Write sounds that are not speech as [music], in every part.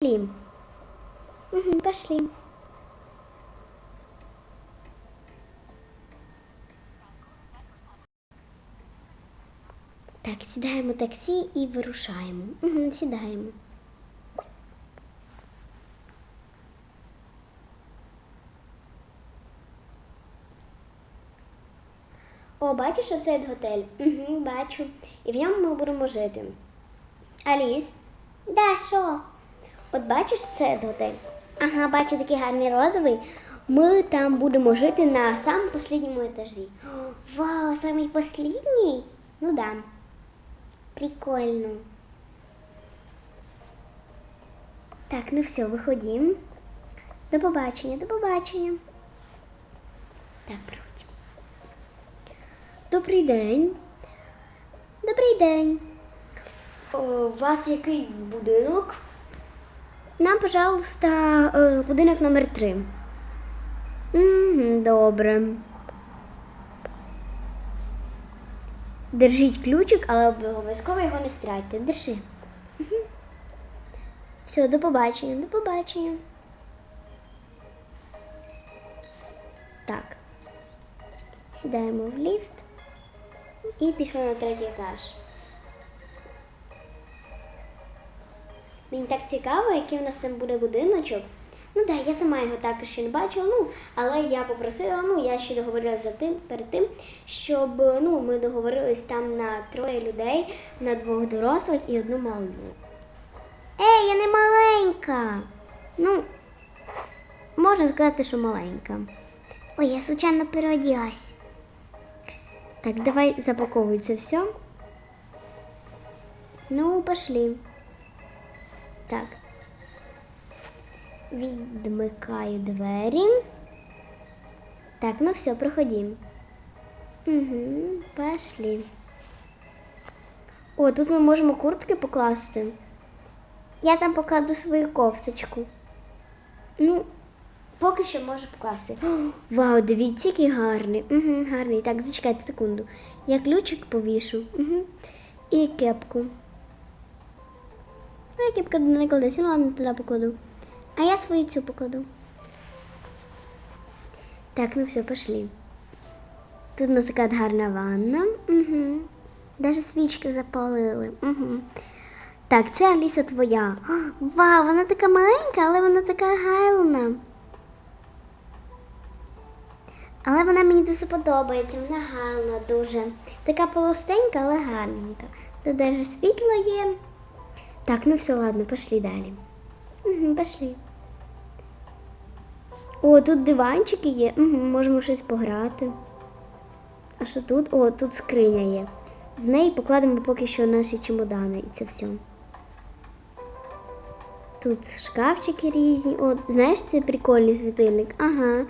Пошли. Угу, пошли. Так, сідаємо в таксі і вирушаємо. Угу, сідаємо. О, бачиш оцей готель? Угу, бачу. І в ньому ми будемо жити. Аліс? Да, що? От бачиш цей готель? Ага, бачу такий гарний розовий. Ми там будемо жити на самому останньому етажі. Вау, самий останній? Ну да. Прикольно. Так, ну все, виходимо. До побачення, до побачення. Так, приходимо. Добрий день. Добрий день. О, у вас який будинок? Нам, пожалуйста, е, будинок номер три. Добре. Держіть ключик, але обов'язково його не стратьте. Держи. Все, до побачення, до побачення. Так. Сідаємо в ліфт і пішли на третій етаж. Мені так цікаво, який в нас там буде будиночок. Ну так, да, я сама його також ще не бачила, ну, але я попросила, ну, я ще договорилася за тим, перед тим, щоб ну, ми договорились там на троє людей, на двох дорослих і одну малу. Ей, я не маленька. Ну, можна сказати, що маленька. Ой, я случайно переоділась. Так, давай запаковуй це все. Ну, пошли. Так. Відмикаю двері. Так, ну все, проходим. Угу, пошли. О, тут ми можемо куртки покласти. Я там покладу свою кофточку. Ну, поки що можу покласти. О, [gasps] вау, дивіться, який гарний. Угу, гарний. Так, зачекайте секунду. Я ключик повішу. Угу. І кепку. А я кепка не кладеться, ну ладно, туди покладу. А я свою цю покладу. Так, ну все, пошли. Тут у нас така гарна ванна. Угу. Даже свічки запалили. Угу. Так, це Аліса твоя. О, вау, вона така маленька, але вона така гарна. Але вона мені дуже подобається, вона гарна дуже. Така полостенька, але гарненька. Тут навіть світло є. Так, ну все, ладно, пошли далі. Угу, пошли. О, тут диванчики є. Угу, можемо щось пограти. А що тут? О, тут скриня є. В неї покладемо поки що наші чемодани і це все. Тут шкафчики різні. О, знаєш, це прикольний світильник. Ага.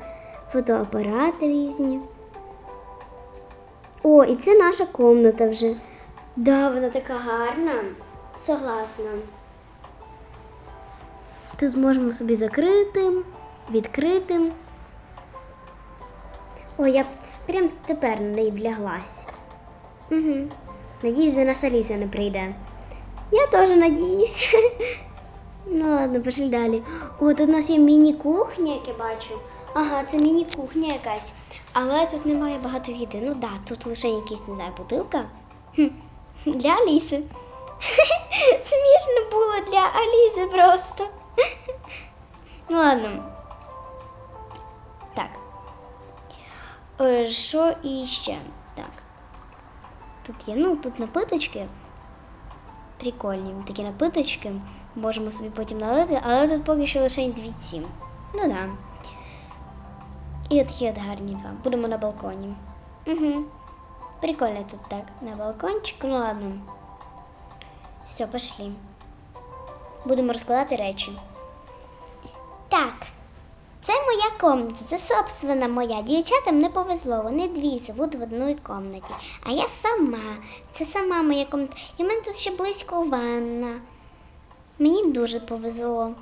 Фотоапарати різні. О, і це наша комната вже. Да, вона така гарна. Согласна. Тут можемо собі закрити, відкрити. Ой, я б прям тепер на неї вляглась. Угу. Надіюсь, до нас Аліса не прийде. Я теж надіюсь. [laughs] Ну ладно, пошли далі. О, тут у нас є міні-кухня, як я бачу. Ага, це міні-кухня якась. Але тут немає багато їди. Ну так, да, тут лише якась, не знаю, бутилка. Хм. Для Аліси. [laughs] Смішно було для Аліси просто. Ну ладно. Так. Е, Що іще? Так. Тут є, ну, тут напиточки. Прикольні такі напиточки. Можемо собі потім налити, але тут поки що лише дві Ну да. І от є от гарні два. Будемо на балконі. Угу. Прикольно тут так. На балкончику, ну ладно. Все, пошли. Будемо розкладати речі. Так, це моя комната, це собственно моя. Дівчатам не повезло, вони дві живуть в одній кімнаті. А я сама. Це сама моя комната. І в мене тут ще близько ванна. Мені дуже повезло.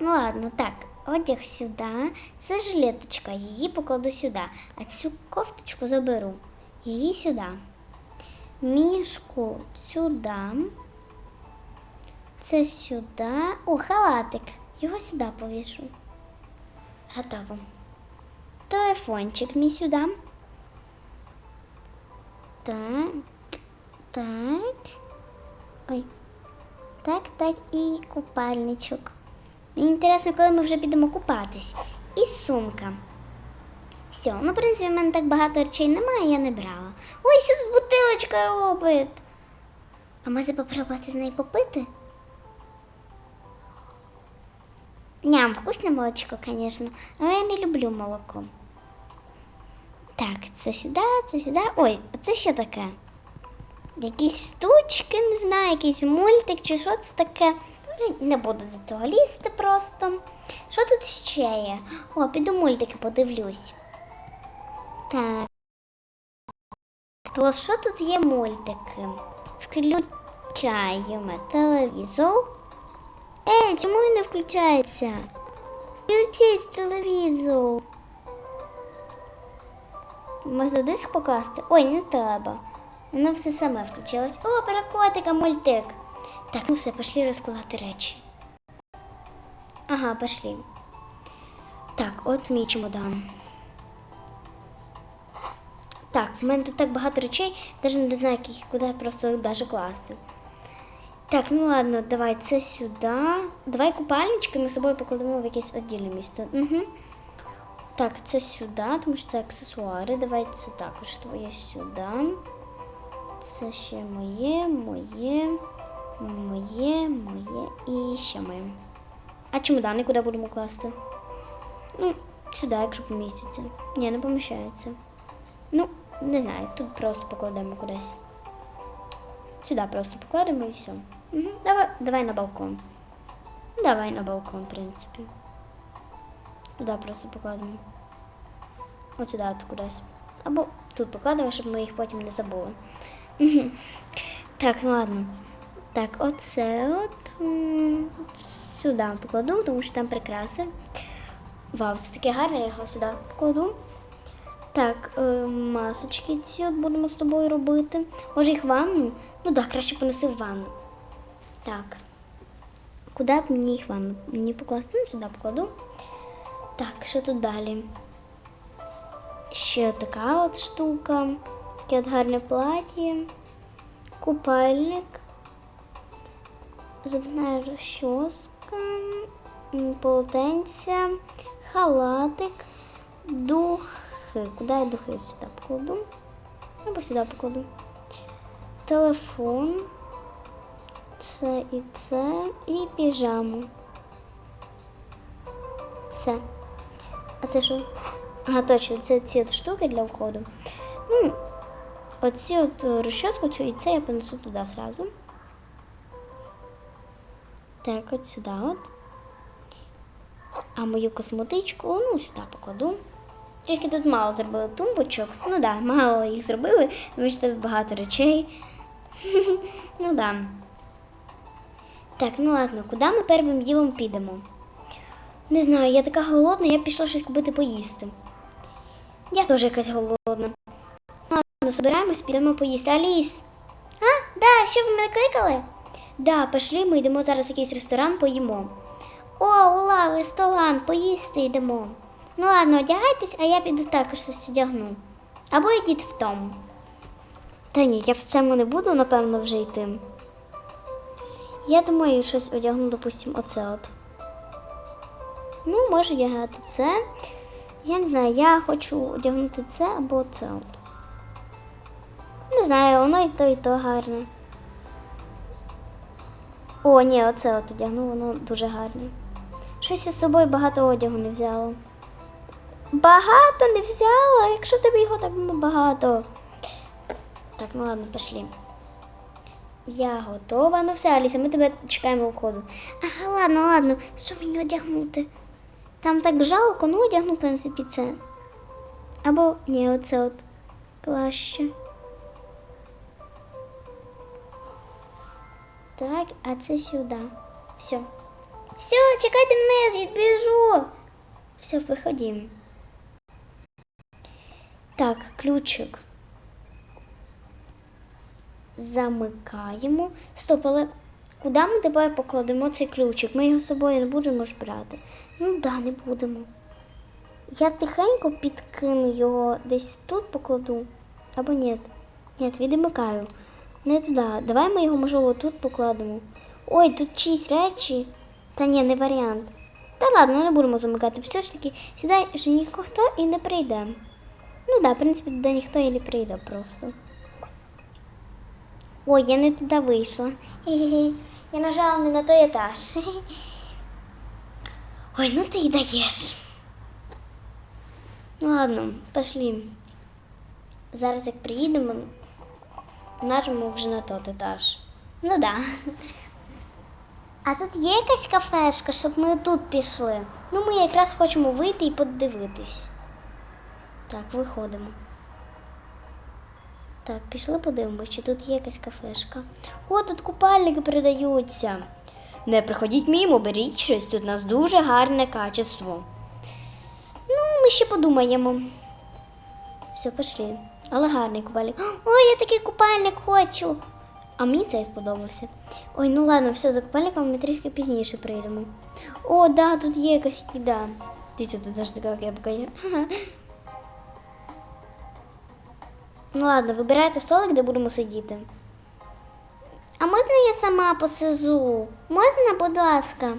Ну ладно, так, одяг сюди. Це жилеточка, її покладу сюди. А цю кофточку заберу. Її сюди. Мішку сюди. Це сюди. О, халатик. Його сюди повішу. Готово. Телефончик мій сюди. Так. Так. Ой. Так, так, і купальничок. Мені інтересно, коли ми вже підемо купатись. І сумка. Все, ну, в принципі, в мене так багато речей немає, я не брала. Ой, що тут бутилочка робить? А може попробувати з нею попити? Ням, вкусне молочко, звісно, але я не люблю молоко. Так, це сюди, це сюди. Ой, а це що таке? Якісь штучки, не знаю, якийсь мультик чи що це таке. Ну, Не буду до того лізти просто. Що тут ще є? О, піду мультики подивлюсь. Так. То що тут є мультики? Включаємо телевізор. Ей, чому він не включається? Включись телевізор. Можна диск покласти? Ой, не треба. Воно все саме включилось. О, перекотика мультик. Так, ну все, пошли розкладати речі. Ага, пошли. Так, от мій чемодан. Так, в мене тут так багато речей, навіть не знаю, як їх куди просто даже класти. Так, ну ладно, давай це сюди. Давай купальнички ми з собою покладемо в якесь віддільне місце. Угу. Так, це сюди, тому що це аксесуари. Давай це також твоє сюди. Це ще моє, моє, моє, моє і ще моє. А чемодани куди будемо класти? Ну, сюди, якщо поміститься. Ні, не поміщається. Ну, не знаю, тут просто покладемо кудись. Сюди просто покладемо і все. Угу. Давай, давай на балкон. Давай на балкон, в принципі. Туди просто покладемо. От сюди от кудись. Або тут покладемо, щоб ми їх потім не забули. Так, ну ладно. Так, оце от сюди покладу, тому що там прикраси. Вау, це таке гарне, я його сюди покладу. Так, е, масочки ці от будемо з тобою робити. Може їх в ванну? Ну так, краще понеси в ванну. Так. Куди б мені їх ванну? Мені покласти? Ну, сюди покладу. Так, що тут далі? Ще така от штука. Таке от гарне плаття. Купальник. Зубна розчоска. м, Полотенце. Халатик. Духи. Куди я духи сюди покладу? Або сюди покладу. Телефон. Це і це. І піжаму. Це. А це що? Ага, точно, це ці штуки для входу. Ну, оці от розчоску цю і це я понесу туди зразу. Так, от сюди от. А мою косметичку, ну, сюди покладу. Тільки тут мало зробили тумбочок. Ну так, да, мало їх зробили, тому багато речей. [laughs] ну да. Так, ну ладно, куди ми первим ділом підемо? Не знаю, я така голодна, я пішла щось купити поїсти. Я теж якась голодна. Ладно, збираємось, підемо поїсти. Аліс. А, да, що ви мене кликали? Да, пішли, ми йдемо зараз в якийсь ресторан, поїмо. О, ула, ресторан, поїсти йдемо. Ну ладно, одягайтесь, а я піду також щось одягну. Або йдіть в тому. Та ні, я в цьому не буду, напевно, вже йти. Я думаю, щось одягну, допустимо, оце от. Ну, можу одягати це. Я не знаю, я хочу одягнути це або це от. Не знаю, воно і то, і то гарне. О, ні, оце от одягну, воно дуже гарне. Щось із собою багато одягу не взяла. Багато не взяла, якщо тебе його так багато. Так, ну ладно, пішли. Я готова. Ну все, Аліса, ми тебе чекаємо у входу. Ага, ладно, ладно, що мені одягнути? Там так жалко, ну одягну, в принципі, це. Або ні, оце от краще. Так, а це сюди. Все. Все, чекайте мене, я біжу. Все, виходимо. Так, ключик. Замикаємо. Стоп, але Куди ми тепер покладемо цей ключик? Ми його з собою не будемо ж брати. Ну да, не будемо. Я тихенько підкину його десь тут покладу. Або ні. Ні, відмикаю. Не туди. Давай ми його, можливо, тут покладемо. Ой, тут чиїсь речі. Та ні, не варіант. Та ладно, не будемо замикати. Все ж таки, сюди ж ніхто і не прийде. Ну да, в принципі, туди ніхто і не прийде просто. Ой, я не туди вийшла. [laughs] Я нажала не на той етаж. [laughs] Ой, ну ти й даєш. Ну ладно, пошли. Зараз як приїдемо, нажмемо вже на той етаж. Ну да. [laughs] А тут є якась кафешка, щоб ми тут пішли. Ну, ми якраз хочемо вийти і подивитись. Так, виходимо. Так, пішли подивимось, чи тут є якась кафешка. О, тут купальники передаються. Не приходіть мимо, беріть щось, тут у нас дуже гарне качество. Ну, ми ще подумаємо. Все, пішли. Але гарний купальник. Ой, я такий купальник хочу. А мені цей сподобався. Ой, ну ладно, все, за купальником ми трішки пізніше прийдемо. О, да, тут є якась їда. Дивіться, тут теж така кепка є. Ага. Ну ладно, вибирайте столик, де будемо сидіти. А можна я сама посижу? Можна, будь ласка?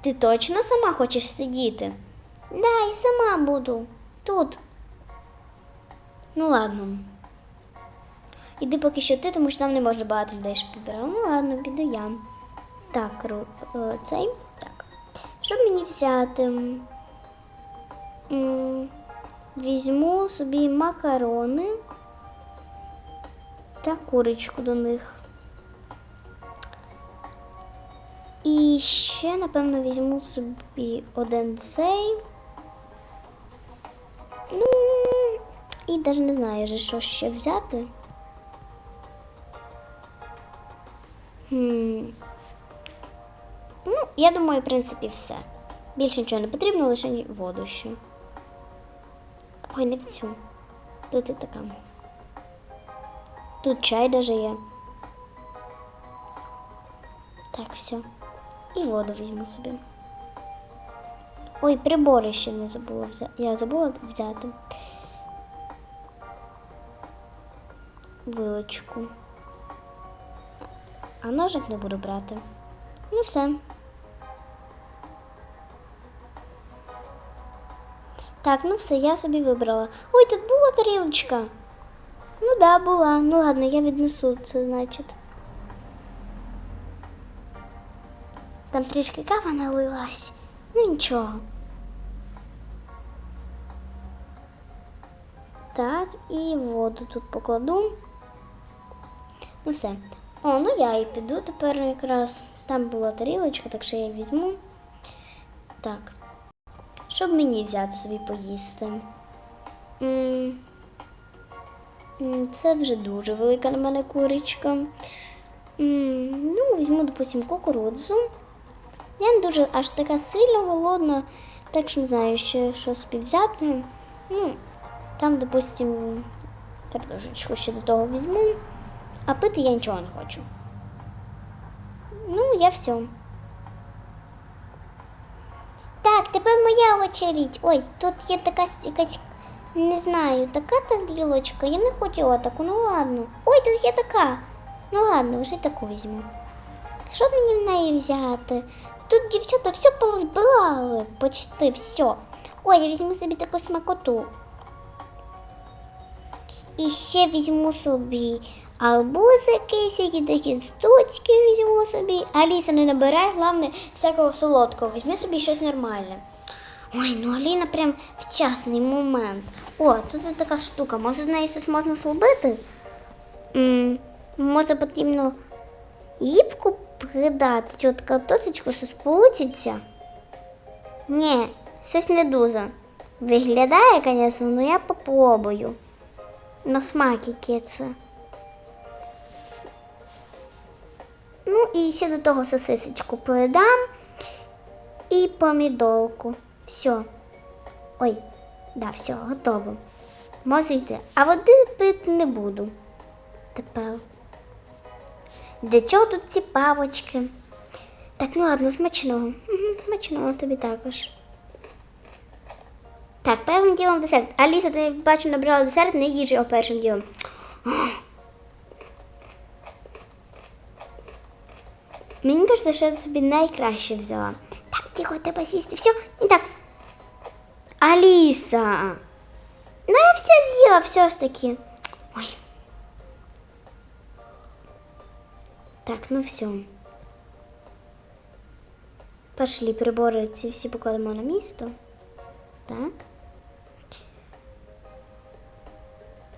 Ти точно сама хочеш сидіти? Да, я сама буду. Тут. Ну ладно. Іди поки що ти, тому що там не можна багато людей, щоб підбирав. Ну ладно, піду я. Так, е, цей. Так. Що мені взяти? М, Візьму собі макарони та курочку до них. І ще, напевно, візьму собі один цей. Ну, і навіть не знаю, що ще взяти. Хм. Ну, я думаю, в принципі, все. Більше нічого не потрібно, лише воду ще. Ой, не в цю. Тут і така. Тут чай даже є. Так, все. І воду візьму собі. Ой, прибори ще не забула взяти. Я забула взяти. Вилочку. А ножик не буду брати. Ну все. Так, ну все, я собі вибрала. Ой, тут була тарілочка. Ну да, була. Ну ладно, я віднесу це, значить. Там трішки кава налилась. Ну нічого. Так, і воду тут покладу. Ну все. О, ну я і піду тепер якраз. Там була тарілочка, так що я її візьму. Так. Щоб мені взяти собі поїсти. Це вже дуже велика на мене курочка. Ну, візьму, допустим, кукурудзу. Я не дуже аж така сильно голодна, так що не знаю, ще що собі взяти. Ну, там, допустим, картошечку ще до того візьму, а пити я нічого не хочу. Ну, я все. Так, тепер моя очередь. Ой, тут є така якась, не знаю, така тарілочка. Я не хотіла таку, ну ладно. Ой, тут є така. Ну ладно, вже таку візьму. Що мені в неї взяти? Тут дівчата все повбирали, почти все. Ой, я візьму собі таку смакоту. І ще візьму собі арбузики, всякі такі штучки візьму собі. Аліса, не набирай, головне, всякого солодкого. Візьми собі щось нормальне. Ой, ну Аліна прям вчасний момент. О, тут є така штука. Може з неї щось можна зробити? Може потрібно їбку придати, чи от картошечку щось получиться? Ні, щось не дуже. Виглядає, звісно, але я попробую. На смак яке це. Ну і ще до того сосисочку передам і помідорку. Все. Ой, да, все, готово. Можу йти. А води пити не буду. Тепер. Для чого тут ці павочки? Так, ну ладно, смачного. Смачного тобі також. Так, першим ділом десерт. Аліса, ти бачу, набрала десерт, не їж його першим ділом. Мені кажеться, що я собі найкраще взяла. Так, тихо, треба сісти. Все, і так. Аліса. Ну, я все з'їла, все ж таки. Ой. Так, ну все. Пошли, прибори ці всі покладемо на місто. Так.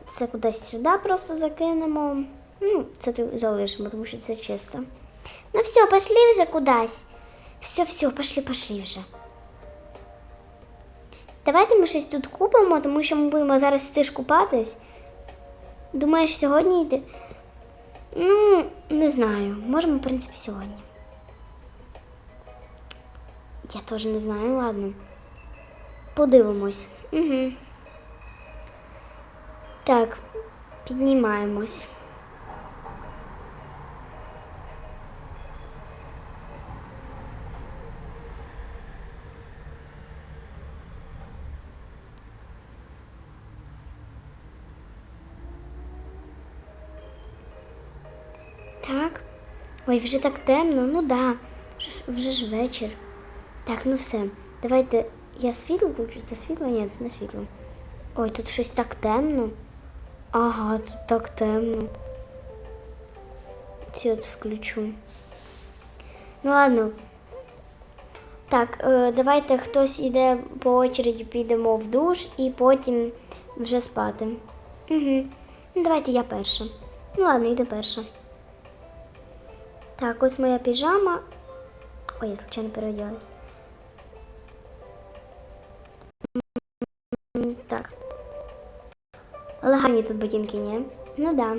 Це кудись сюди просто закинемо. Ну, це тут залишимо, тому що це чисто. Ну все, пошли вже кудись. Все, все, пошли, пошли вже. Давайте ми щось тут купимо, тому що ми будемо зараз йти ж купатись. Думаєш, сьогодні йти? Ну, не знаю. Можемо, в принципі, сьогодні. Я теж не знаю, ладно. Подивимось. Угу. Так, піднімаємось. Ой, вже так темно, ну да. Вже ж вечір. Так, ну все. Давайте. Я світло включу. Це світло? Ні, не світло. Ой, тут щось так темно. Ага, тут так темно. Ці от включу. Ну ладно. Так, е, давайте хтось іде по очереді, підемо в душ і потім вже спати. Угу. Ну, давайте я перша. Ну ладно, йду перша. Так, ось моя піжама. Ой, я случайно переоделась. Так. Але тут ботинки, ні? Ну да.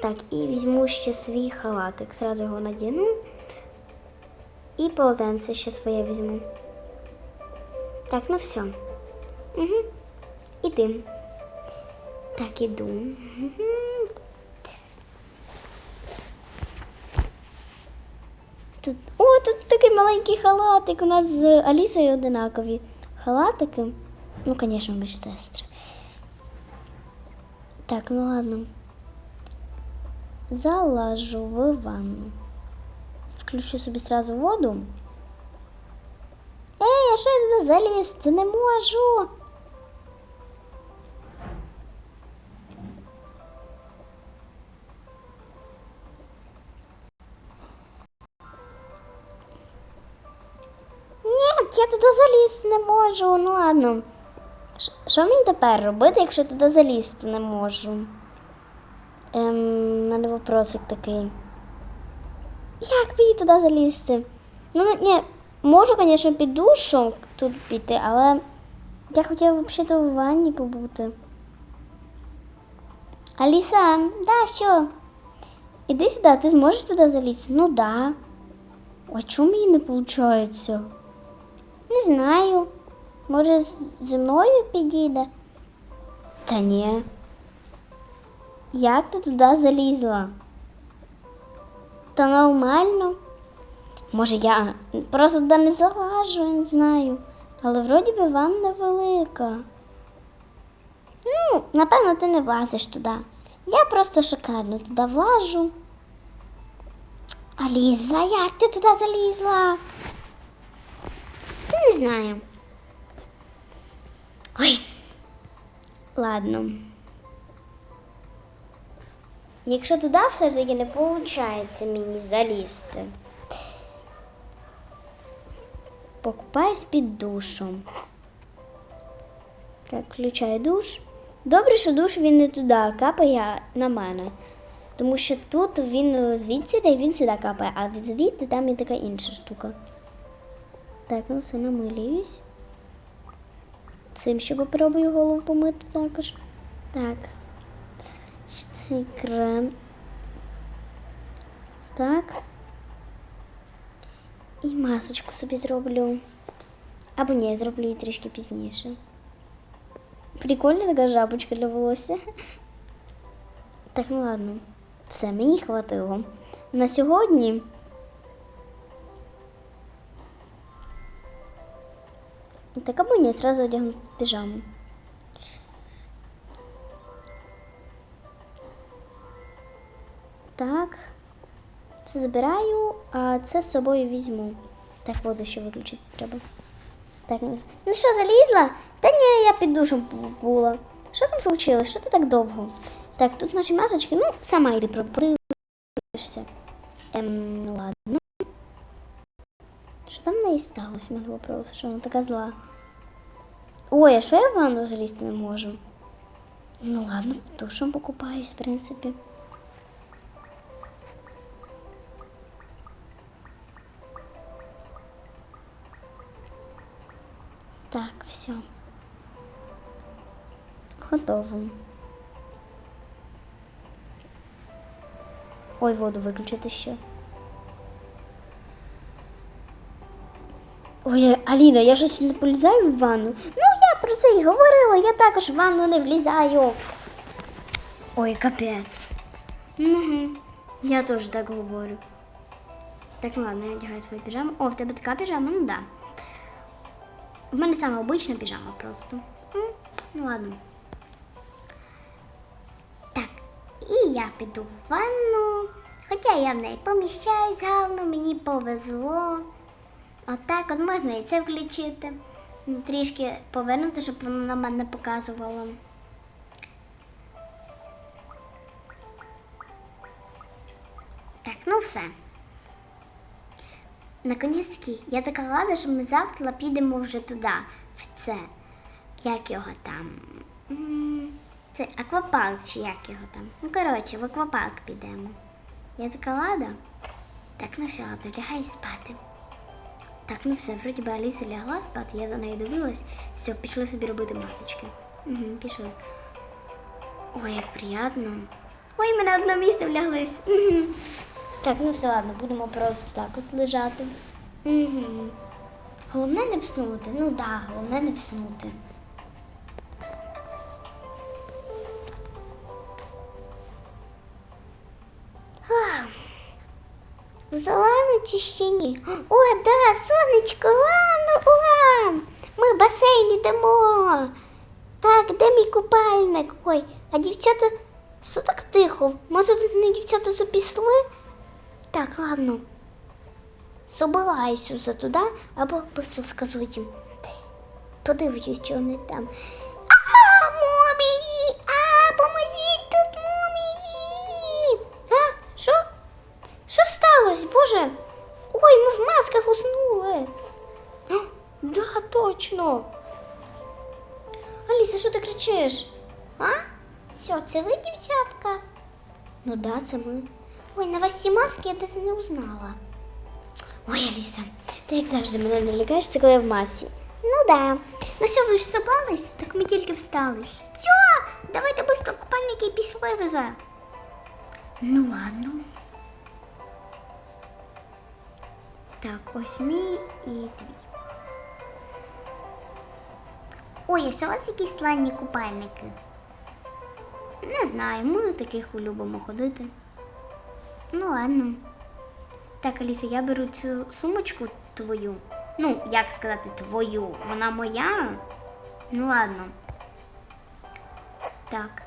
Так, і візьму ще свій халатик. Сразу його надіну. І полотенце ще своє візьму. Так, ну все. Угу. Іди. Так, іду. Угу. Тут, о, тут такий маленький халатик. У нас з Алісою одинакові халатики. Ну, звісно, ми ж сестри. Так, ну ладно. Залажу в ванну. Включу собі сразу воду. Ей, а що я туди Це Не можу. Туди залізти не можу. Ну ладно. Що мені тепер робити, якщо туди залізти не можу? Ем, мене вопросик такий. Як мені туди залізти? Ну, ні, можу, звісно, під душу тут піти, але я хотіла взагалі в ванні побути. Аліса, да, що? Іди сюди, ти зможеш туди залізти? Ну да. А чому мені не виходить? Не знаю. Може, зі мною підійде? Та ні. Як ти туди залізла? Та нормально. Може, я просто туди не залажу, не знаю. Але вроді би ванна велика. Ну, напевно, ти не влазиш туди. Я просто шикарно туди влажу. Аліза, як ти туди залізла? Не знаю. Ой. Ладно. Якщо туди все ж таки не виходить мені залізти. Покупаюсь під душом. Так, включаю душ. Добре, що душ він не туди капає на мене. Тому що тут він звідси, де він сюди капає, а звідти там є така інша штука. Так, ну все намилююсь. Цим ще попробую голову помити також. Так. Цей крем. Так. І масочку собі зроблю. Або ні, зроблю її трішки пізніше. Прикольна така жабочка для волосся. Так, ну ладно. Все, мені хватило. на сьогодні. Так або ні, сразу одягну піжаму. Так. Це забираю, а це з собою візьму. Так, воду ще виключити треба. Так, ну ну що, залізла? Та ні, я під душем була. Що там случилось? Що ти так довго? Так, тут наші масочки, ну, сама йди подивишся. Ем, ну ладно. Що там в неї сталося, у мене вопрос, що вона така зла. Ой, а що я в ванну залізти не можу? Ну ладно, душем покупаюсь, в принципі. Так, все. Готово. Ой, воду виключити ще. Ой, Аліна, я щось не полізаю в ванну. Ну, я про це і говорила, я також в ванну не влізаю. Ой, капець. Угу. Я теж так говорю. Так, ладно, я одягаю свою піжаму. О, в тебе така піжама? Ну да. В мене саме обична піжама просто. Ну ладно. Так, і я піду в ванну. Хоча я в неї поміщаюсь гарно, мені повезло. Отак от можна і це включити. Трішки повернути, щоб воно на мене показувало. Так, ну все. Наконець-таки, я така рада, що ми завтра підемо вже туди, в це. Як його там? Це аквапарк чи як його там? Ну, коротше, в аквапарк підемо. Я така рада. Так, ну все, лягай спати. Так, ну все, вроді би Аліса лягла спати, я за нею дивилась. Все, пішли собі робити масочки. Угу, пішли. Ой, як приємно. Ой, ми на одно місце вляглись. Угу. Так, ну все ладно, будемо просто так от лежати. Угу. Головне не вснути. Ну так, да, головне не вснути. Чи? О, да, сонечко, ладно, ура! Ми в басейн йдемо. Так, де мій купальник? Ой, а дівчата, що так тихо? Може, не дівчата запісли? Так, ладно. Собираюсь уже туди, або просто скажу їм. Подивлюсь, що вони там. кричиш? А? Що, це ви, дівчатка? Ну да, це ми. Ой, на вас ці маски я десь не узнала. Ой, Аліса, ти як завжди мене не лякаєш, коли я в масці. Ну да. Ну що, ви ж собрались? Так ми тільки встали. Що? Давайте швидко купальники і пішли вже. Ну ладно. Так, ось мій і твій. Ой, а що у вас якісь сланні купальники? Не знаю, ми таких любимо ходити. Ну ладно. Так, Аліса, я беру цю сумочку твою. Ну, як сказати, твою. Вона моя. Ну ладно. Так.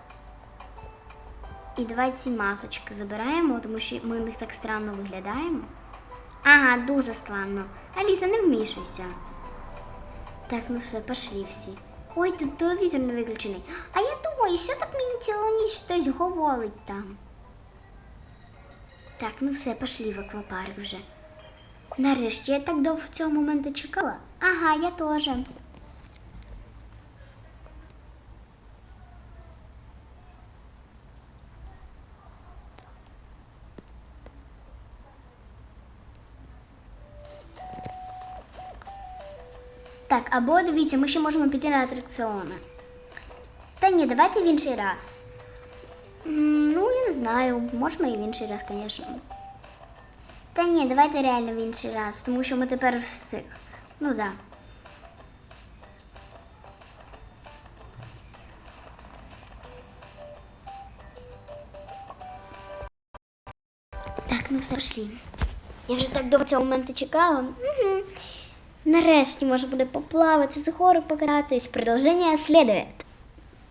І давай ці масочки забираємо, тому що ми в них так странно виглядаємо. Ага, дуже странно. Аліса, не вмішуйся. Так, ну все, пошли всі. Ой, тут телевізор не виключений. А я думаю, що так мені цілу ніч хтось говорить там. Так, ну все, пошли в аквапарк вже. Нарешті я так довго цього моменту чекала. Ага, я теж. Так, або дивіться, ми ще можемо піти на атракціони. Та ні, давайте в інший раз. Ну, я не знаю, можемо і в інший раз, звісно. Та ні, давайте реально в інший раз, тому що ми тепер в цих. Ну да. Так, ну все пішли. Я вже так довго цього моменту чекала. Угу. Нарешті можна буде поплавати, з горок покататись. Продовження слідує.